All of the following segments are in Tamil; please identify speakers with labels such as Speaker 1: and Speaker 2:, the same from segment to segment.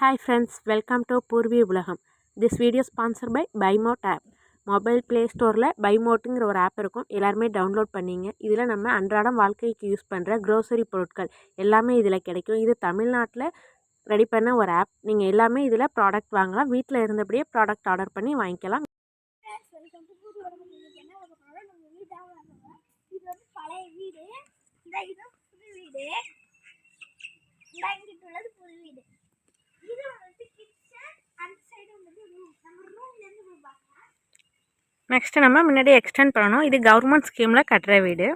Speaker 1: Hi friends welcome to Poorvi உலகம் this video sponsor by Bymot app mobile play ஸ்டோரில் பைமோட்டுங்கிற ஒரு ஆப் இருக்கும். எல்லாருமே டவுன்லோட் பண்ணிங்க. இதில் நம்ம அன்றாடம் வாழ்க்கைக்கு யூஸ் பண்ணுற க்ரோசரி பொருட்கள் எல்லாமே இதில் கிடைக்கும். இது தமிழ்நாட்டில் ரெடி பண்ண ஒரு ஆப் நீங்கள் எல்லாமே இதில் ப்ராடக்ட் வாங்கலாம். வீட்டில் இருந்தபடியே ப்ராடக்ட் ஆர்டர் பண்ணி வாங்கிக்கலாம்.
Speaker 2: பழைய வீடு. இந்த இது புது வீடு. இந்த இங்கிட்டு உள்ளது புது வீடு இது வந்து கிச்சன் அந்த சைடு வந்து ரூம் நம்ம ரூம்ல இருந்து போய் பார்க்கலாம்
Speaker 1: நெக்ஸ்ட்டு நம்ம முன்னாடி எக்ஸ்டெண்ட் பண்ணணும். இது கவர்மெண்ட் ஸ்கீமில் கட்டுற வீடு.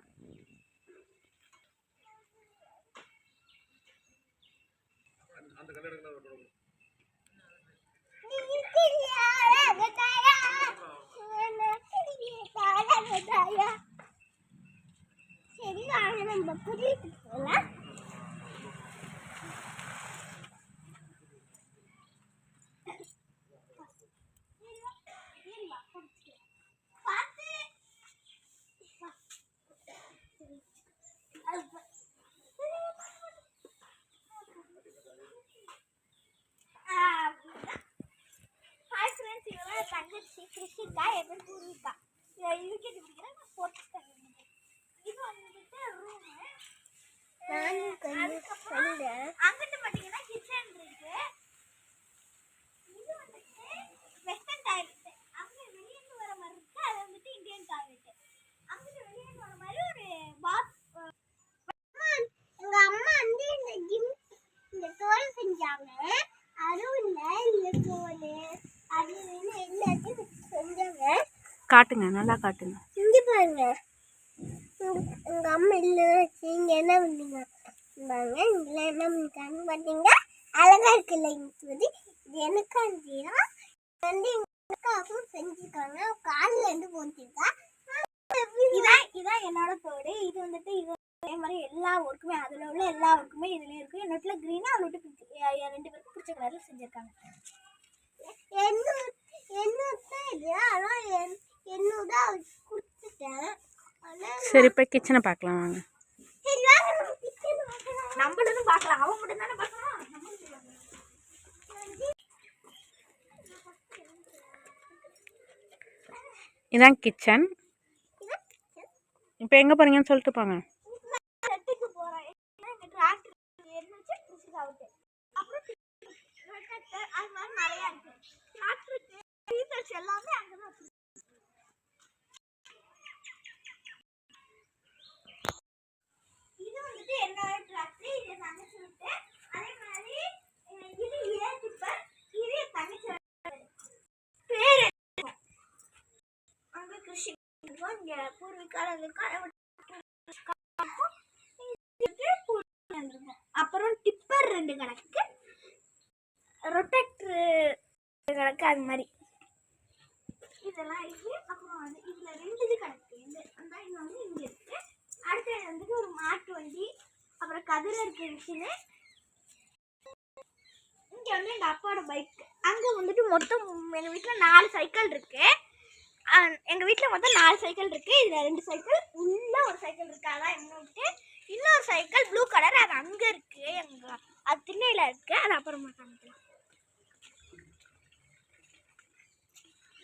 Speaker 2: சரி வாங்க நம்ம போகலாம் ஹாய் ஃப்ரெண்ட்ஸ் இவங்க தங்கச்சி கிருஷிகா எது பூர்விகா யூகேஜி படிக்கிறேன் நான் ஃபோர்த் ஸ்டாண்டர்ட் இது வந்துட்டு ரூமு அங்கிட்டு பார்த்தீங்கன்னா கிச்சன் இருக்கு. இது வந்துட்டு வெஸ்டர்ன் டாய்லெட் அங்க வர மாதிரி இருக்கு. அது வந்துட்டு இந்தியன் டாய்லெட் அங்கிட்டு வெளியிருந்து வர மாதிரி ஒரு பாத் எங்க அம்மா வந்து இந்த ஜிம் இந்த தோல் செஞ்சாங்க. அதுவும் இல்ல இந்த தோல் அது வந்து எல்லாத்தையும் செஞ்சாங்க
Speaker 1: காட்டுங்க நல்லா காட்டுங்க.
Speaker 2: இங்க பாருங்க. உங்க- அம்மா இல்லை நீங்கள் என்ன பண்ணீங்க பாருங்க இதுல என்ன பண்ணிருக்காங்க பாத்தீங்க அழகா இருக்குல்ல இது வந்து இது எனக்காண்டியா வந்து எங்களுக்காகவும் செஞ்சுருக்காங்க. செஞ்சிருக்காங்க காலில் இருந்து போட்டிருக்கா இதான் இதான் என்னோட தோடு இது வந்துட்டு இது அதே மாதிரி எல்லா ஒர்க்குமே அதில் உள்ள எல்லா ஒர்க்குமே இதுலேயும் இருக்கு. என்னோட க்ரீனா அவளோட ரெண்டு பேருக்கும் பிடிச்ச கலரில் செஞ்சுருக்காங்க. என்ன என்னதான் இது? ஆனால் என்
Speaker 1: சரி இப்போ கிச்சனை பார்க்கலாம் வாங்க.
Speaker 2: நம்மளும் பார்க்கலாம். அவன் மட்டும் தானே பார்க்கலாம்
Speaker 1: இதான் கிச்சன் இப்போ எங்கே போகிறீங்கன்னு சொல்லிட்டு போங்க.
Speaker 2: செட்டுக்கு போறேன். எங்க டிராக்டர் இருந்துச்சு புதுசு அவுட்டு அப்புறம் tractor, அது மாதிரி நிறைய இருக்கு டிராக்டருக்கு டீச்சர்ஸ் எல்லாமே அங்கதான் வச்சிருக்காங்க இது வந்துட்டு என்னோட டிராக்டர் இது தங்கச்சி விட்டு அதே மாதிரி அஹ், இது ஏன் டிப்பர் இது என் தங்கச்சி பேர் அங்க கிருஷி இருக்கும் இங்கே பூர்விகால அப்புறம் டிப்பர் ரெண்டு கணக்கு ரொட்டேட்டர் கணக்கு அது மாதிரி. இதெல்லாம் இருக்கு. அப்புறம் வந்து இதுல ரெண்டு இது கணக்கு. இந்த அந்த இது வந்து இங்க இருக்கு. அடுத்தது வந்துட்டு ஒரு மாட்டு வண்டி. அப்புறம் கதிர இருக்கு மிஷினு. இங்க வந்து எங்க அப்பாவோட பைக் அங்க வந்துட்டு மொத்தம் எங்க வீட்டுல நாலு சைக்கிள் இருக்கு. எங்கள் வீட்டில் மொத்தம் நாலு சைக்கிள் இருக்குது இதில் ரெண்டு சைக்கிள் உள்ளே ஒரு சைக்கிள் இருக்குது அதான் இன்னொன்று இன்னொரு சைக்கிள் ப்ளூ கலர் அது அங்கே இருக்குது எங்கள் அது திண்ணையில் இருக்குது அது அப்புறமா காமிக்கலாம்.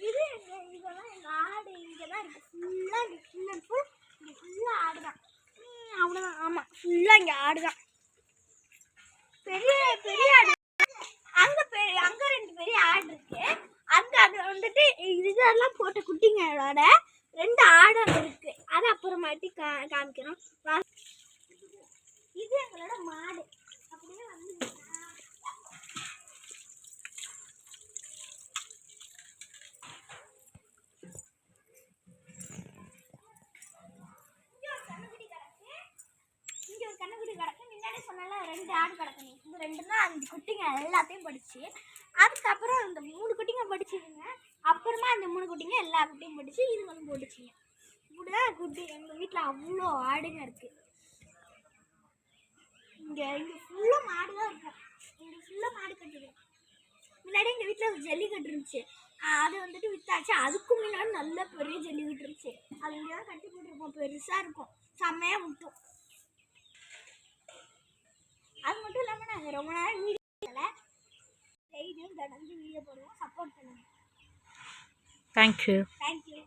Speaker 2: இது எங்க இதெல்லாம் எங்கள் ஆடு இங்கே தான் இருக்குது ஃபுல்லாக இங்கே ஃபுல் அண்ட் ஃபுல் இங்கே ஃபுல்லாக ஆடு தான் அவ்வளோதான் ஆமாம் ஃபுல்லாக இங்கே ஆடு தான் பெரிய பெரிய ஆடு அங்க பெரிய அங்க ரெண்டு பெரிய ஆடு இருக்கு அங்க அது வந்துட்டு இதெல்லாம் போட்ட குட்டிங்களோட ரெண்டு ஆடம் இருக்கு. அது அப்புறமாட்டி கா காமிக்கிறோம். வா- இது எங்களோட மாடு. அப்படியே வந்து இங்க ஒரு கண்ணுக்குடி கிடக்கு. இங்க ஒரு கிடக்கு. முன்னாடி சொன்னால ரெண்டு ஆடு கிடக்கு ரெண்டு தான் அந்த குட்டிங்க எல்லாத்தையும் படிச்சு. அதுக்கப்புறம் அந்த மூணு குட்டிங்க படிச்சுதுங்க. அப்புறமா அந்த மூணு குட்டிங்க எல்லா குட்டியும் படிச்சு இது வந்து போட்டுச்சுங்க இப்படிதான் குட்டி எங்கள் வீட்டில் அவ்வளோ ஆடுங்க இருக்கு. இங்கே இங்கே ஃபுல்லாக மாடு தான் இருக்கும். இங்கே ஃபுல்லாக மாடு கட்டுது. முன்னாடி எங்கள் வீட்டில் ஒரு ஜல்லிக்கட்டு இருந்துச்சு. அது வந்துட்டு வித்தாச்சு. அதுக்கு முன்னாடி நல்ல பெரிய ஜல்லிக்கட்டு இருந்துச்சு. அது இங்கே தான் கட்டி போட்டுருப்போம் பெருசாக இருக்கும். செம்மையாக விட்டோம் அது மட்டும் இல்லாமல் நாங்கள் ரொம்ப நேரம் வீடியோ தொடர்ந்து வீடியோ போடுவோம். சப்போர்ட் பண்ணுங்கள்
Speaker 3: தேங்க்யூ
Speaker 2: தேங்க்யூ